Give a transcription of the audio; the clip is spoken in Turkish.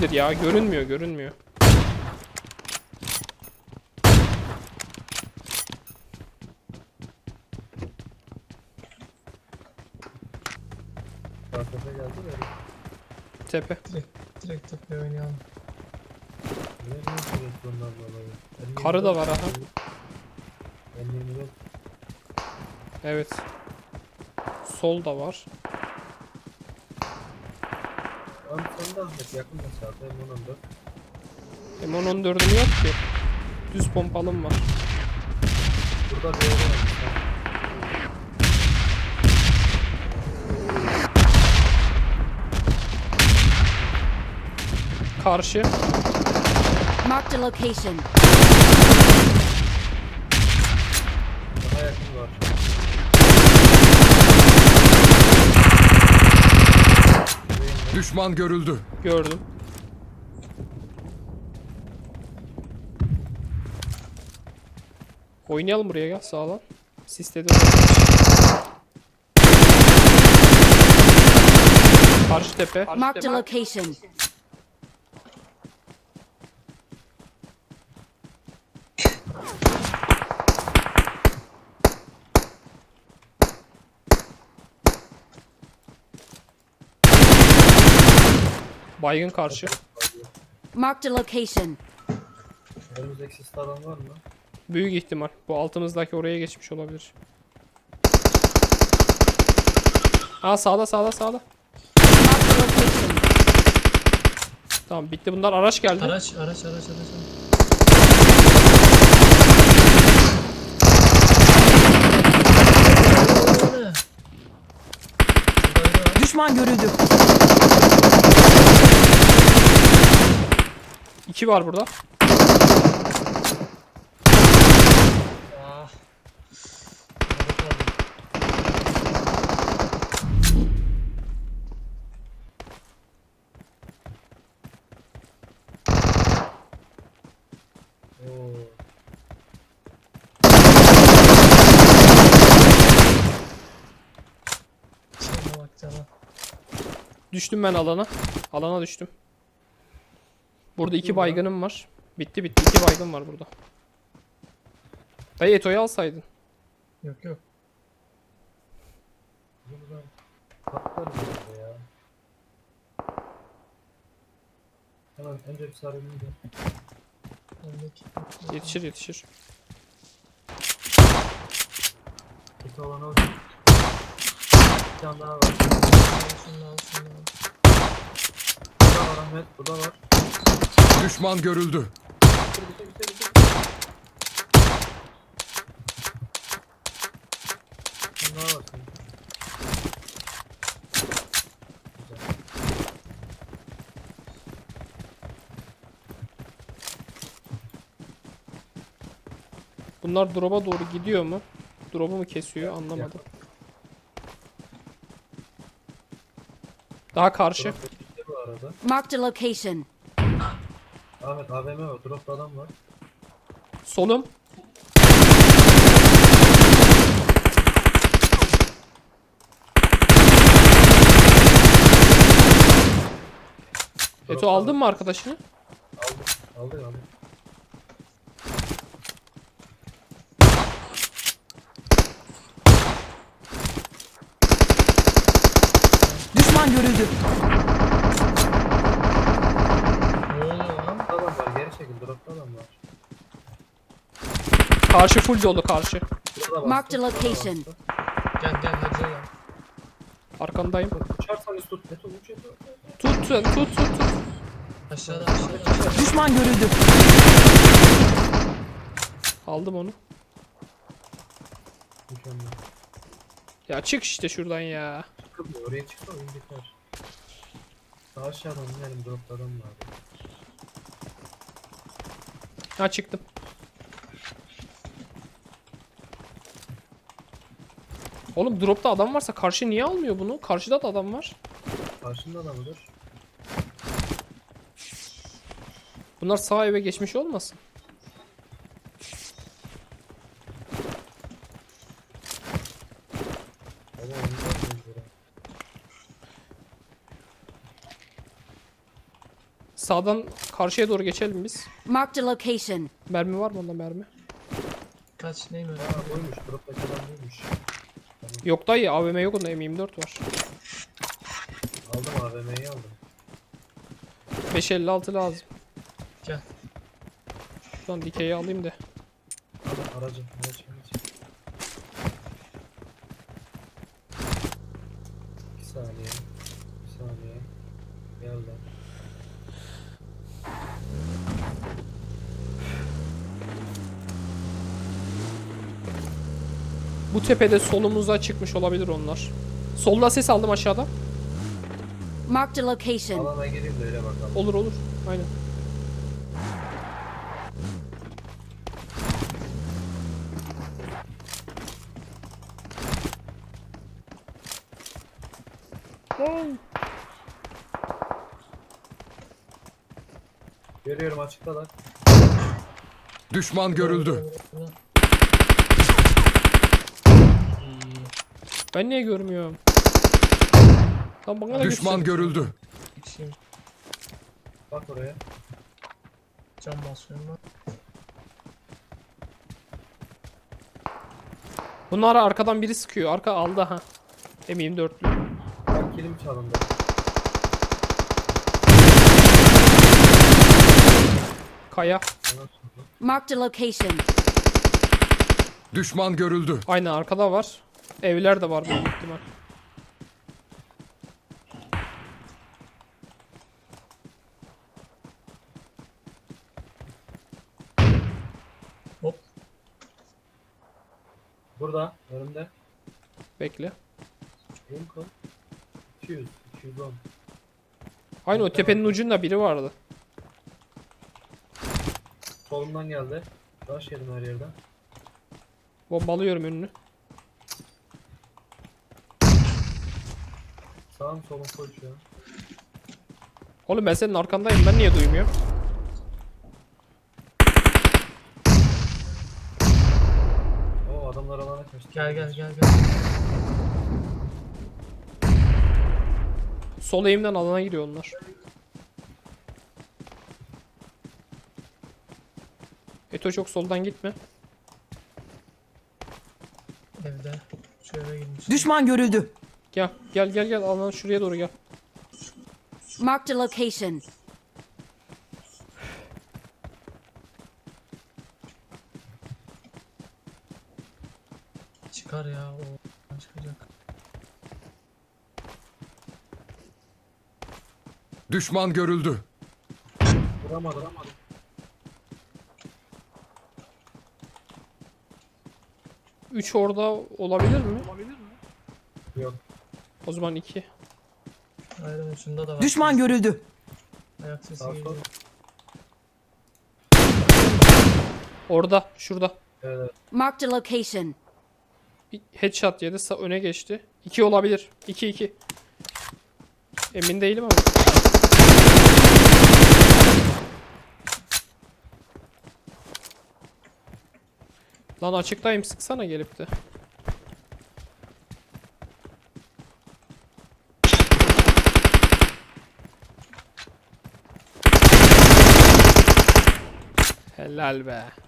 değildir ya. Görünmüyor görünmüyor. Arkadaşa geldi de. Tepe. Direkt, direkt tepeye oynayalım. Dolayı? Ben Karı da var aha. Ben 24 Evet. Sol da var. De Ahmet yakın mesafe M14. M14'üm yok ki. Düz pompalım var. Burada yere var. Karşı. Marked a location. Daha yakın var. Düşman görüldü. Gördüm. Oynayalım buraya gel sağlan. Sistede Karşı tepe. Marked a location. Baygın karşı. Marked a location. Önümüzdeki sis alan var mı? Büyük ihtimal. Bu altımızdaki oraya geçmiş olabilir. Aa sağda sağda sağda. Marked a location. Tamam bitti bunlar araç geldi. Araç, araç, araç, araç. Var. Düşman görüldü. İki var burada. Ah. Düştüm ben alana. Alana düştüm. Burada iki baygınım var. Bitti bitti. iki baygın var burada. Dayı Eto'yu alsaydın. Yok yok. Buradan patlarız orada ya. Hemen önce bir sarayım da. Öndeki. Yetişir yetişir. Kötü olana bak. Bir tane daha var. Al şunu al. Burada var Ahmet. Burada var. Düşman görüldü. Bunlar drop'a doğru gidiyor mu? Drop'u mu kesiyor anlamadım. Daha karşı. Marked a location. Ahmet AVM var. Drop'ta adam var. Solum. Eto aldın mı arkadaşını? Aldım. Aldık aldık. Düşman görüldü. Ne oluyor lan? Drop'ta adam var. Geri çekil. Drop'ta adam var. Karşı full dolu karşı. Marked a location. Gel gel hadi gel. Arkandayım. Uçarsan üst tut. Uç. Tut tut tut tut. Aşağıda aşağıda. Düşman görüldü. Aldım onu. Mükemmel. Ya çık işte şuradan ya. Çıkılmıyor. Oraya çıkma oyun biter. Daha aşağıdan inelim. Drop'ta adam var. Ha çıktım. Oğlum dropta adam varsa karşı niye almıyor bunu? Karşıda da adam var. Karşında da mıdır? Bunlar sağ eve geçmiş olmasın? Sağdan karşıya doğru geçelim biz. Marked a location. Mermi var mı onda mermi? Kaç neyim öyle? Ha buymuş. Drop'taki adam buymuş. Yok dayı AVM yok onda M24 var. Aldım AVM'yi aldım. 556 lazım. Gel. Şuradan dikeyi alayım da. Hadi aracı. Bir saniye. Bir saniye. Geldi. Bu tepede solumuza çıkmış olabilir onlar. Solda ses aldım aşağıda. Marked a location. Alana gireyim de öyle bakalım. Olur olur. Aynen. Görüyorum açıktalar. Düşman görüldü. Ben niye görmüyorum? Tam bana da Düşman göster. görüldü. İçeyim. Bak oraya. Cam basıyorum ben. Bunlara arkadan biri sıkıyor. Arka aldı ha. M24'lü. Bak kilim çalındı. Kaya. Marked a location. Düşman görüldü. Aynen arkada var. Evler de var büyük ihtimal. Hop. Burada. Önümde. Bekle. Yum kal. 200. 210. Aynı o tepenin ucunda biri vardı. Solumdan geldi. Rush yedim her yerden. Bombalıyorum önünü. Sağım solum an. Oğlum ben senin arkandayım. Ben niye duymuyorum? Oo adamlar alana kaçtı. Gel gel gel gel. Sol eğimden alana giriyor onlar. Eto çok soldan gitme. Evde. Şu eve girmiş. Düşman görüldü. Gel gel gel gel alana şuraya doğru gel. Marked a location. Çıkar ya o. Çıkacak. Düşman görüldü. Vuramadım. Üç orada olabilir mi? Yok. O zaman iki. Ayrım ucunda da var. Düşman görüldü. Ayak sesi Sağ sol. geliyor. Orada şurada. Evet. Marked a location. Bir headshot yedi sa- öne geçti. İki olabilir. İki iki. Emin değilim ama. Lan açıktayım sıksana gelip de. اللعبه بقى